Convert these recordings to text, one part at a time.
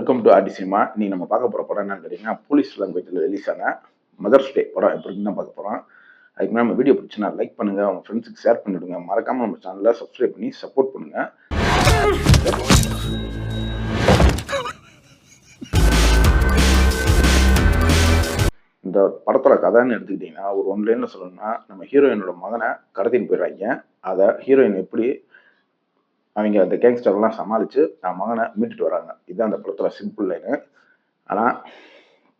Welcome to RT cinema நம்ம பார்க்க போகிற படம் என்னன்னு கேட்டிங்கன்னா போலீஸ் லாங்குவேஜில் ரிலீஸ் ஆன மதர்ஸ் டே படம். எப்படி தான் பார்க்க போகிறோம் அதுக்கு மேலே நம்ம வீடியோ பிடிச்சினா லைக் பண்ணுங்கள் உங்கள் ஃப்ரெண்ட்ஸுக்கு ஷேர் பண்ணிவிடுங்க மறக்காமல் நம்ம சேனலில் சப்ஸ்கிரைப் பண்ணி சப்போர்ட் பண்ணுங்கள் இந்த படத்தோட கதைன்னு எடுத்துக்கிட்டிங்கன்னா ஒரு ஒன் லைனில் சொல்லணும்னா நம்ம ஹீரோயினோட மகனை கடத்தின்னு போயிடுறாங்க. அதை ஹீரோயின் எப்படி அவங்க அந்த கேங்ஸ்டர்லாம் சமாளித்து நான் மகனை மீட்டுட்டு வராங்க. இதுதான் அந்த படத்தில் சிம்பிள் லைனு ஆனால்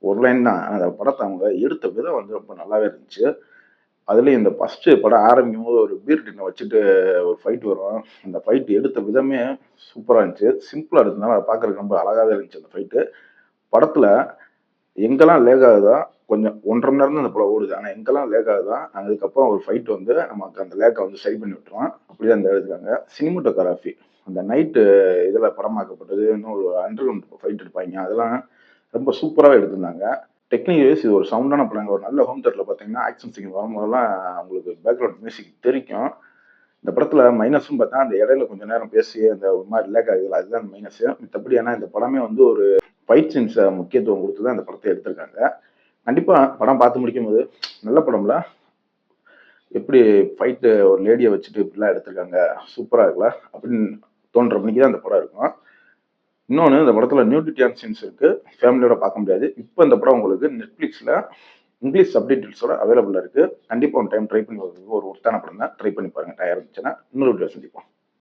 ஒரு லைன் தான். அந்த படத்தை அவங்க எடுத்த விதம் வந்து ரொம்ப நல்லாவே இருந்துச்சு. அதுலேயும் இந்த ஃபஸ்ட்டு படம் ஆரம்பிக்கும் போது ஒரு பீர் டின்னை வச்சுட்டு ஒரு ஃபைட் வரும். அந்த ஃபைட் எடுத்த விதமே சூப்பராக இருந்துச்சு. சிம்பிளாக இருந்ததுனால அதை பார்க்குறதுக்கு ரொம்ப அழகாகவே இருந்துச்சு அந்த ஃபைட்டு படத்தில் எங்கெல்லாம் லேக் ஆகுதோ கொஞ்சம் ஒன்றரை மணி நேரம் தான் அந்த படம் ஓடுது. ஆனால் எங்கெல்லாம் லேக் ஆகுதோ அதுக்கப்புறம் ஒரு ஃபைட் வந்து நமக்கு அந்த லேக்கை வந்து சரி பண்ணி விட்டுருவோம் அப்படிதான் அந்த எடுத்துக்காங்க. சினிமோட்டோகிராஃபி அந்த நைட்டு இதில் படமாக்கப்பட்டது இன்னும் ஒரு அண்டர்கிரவுண்ட் ஃபைட் எடுப்பாங்க. அதெல்லாம் ரொம்ப சூப்பராக எடுத்திருந்தாங்க. டெக்னிக் வைஸ் இது ஒரு சவுண்டான படங்க. ஒரு நல்ல ஹோம் தேட்டரில் பார்த்தீங்கன்னா ஆக்ஷன் சீன் வரும்போதெல்லாம் உங்களுக்கு பேக்ரவுண்ட் மியூசிக் தெரிக்கும். இந்த படத்தில் மைனஸும் பார்த்தா அந்த இடையில கொஞ்சம் நேரம் பேசி அந்த ஒரு மாதிரி லேக் ஆகுது அதுதான் மைனஸ் மற்றபடி ஏன்னா இந்த படமே வந்து ஒரு ஃபைட் சீன்ஸை முக்கியத்துவம் கொடுத்து தான் இந்த படத்தை எடுத்திருக்காங்க. கண்டிப்பாக படம் பார்த்து முடிக்கும் போது நல்ல படம்ல. எப்படி ஃபைட்டு ஒரு லேடியை வச்சுட்டு இப்படிலாம் எடுத்திருக்காங்க. சூப்பராக இருக்குல்ல? அப்படின்னு தோன்ற மணிக்கு தான் அந்த படம் இருக்கும். இன்னொன்று இந்த படத்தில் நியூட்ரிட்டியான் சீன்ஸ் இருக்குது ஃபேமிலியோட பார்க்க முடியாது. இப்போ இந்த படம் உங்களுக்கு நெட்ஃப்ளிக்ஸில் இங்கிலீஷ் சப்டைட்டில்ஸோட அவைலபிளாக இருக்குது கண்டிப்பாக ஒன் டைம் ட்ரை பண்ணி வரதுக்கு ஒரு ஒருத்தான படம் தான் ட்ரை பண்ணி பாருங்கள் டயர் இருந்துச்சுன்னா இன்னொரு வீடியோ சந்திப்போம்.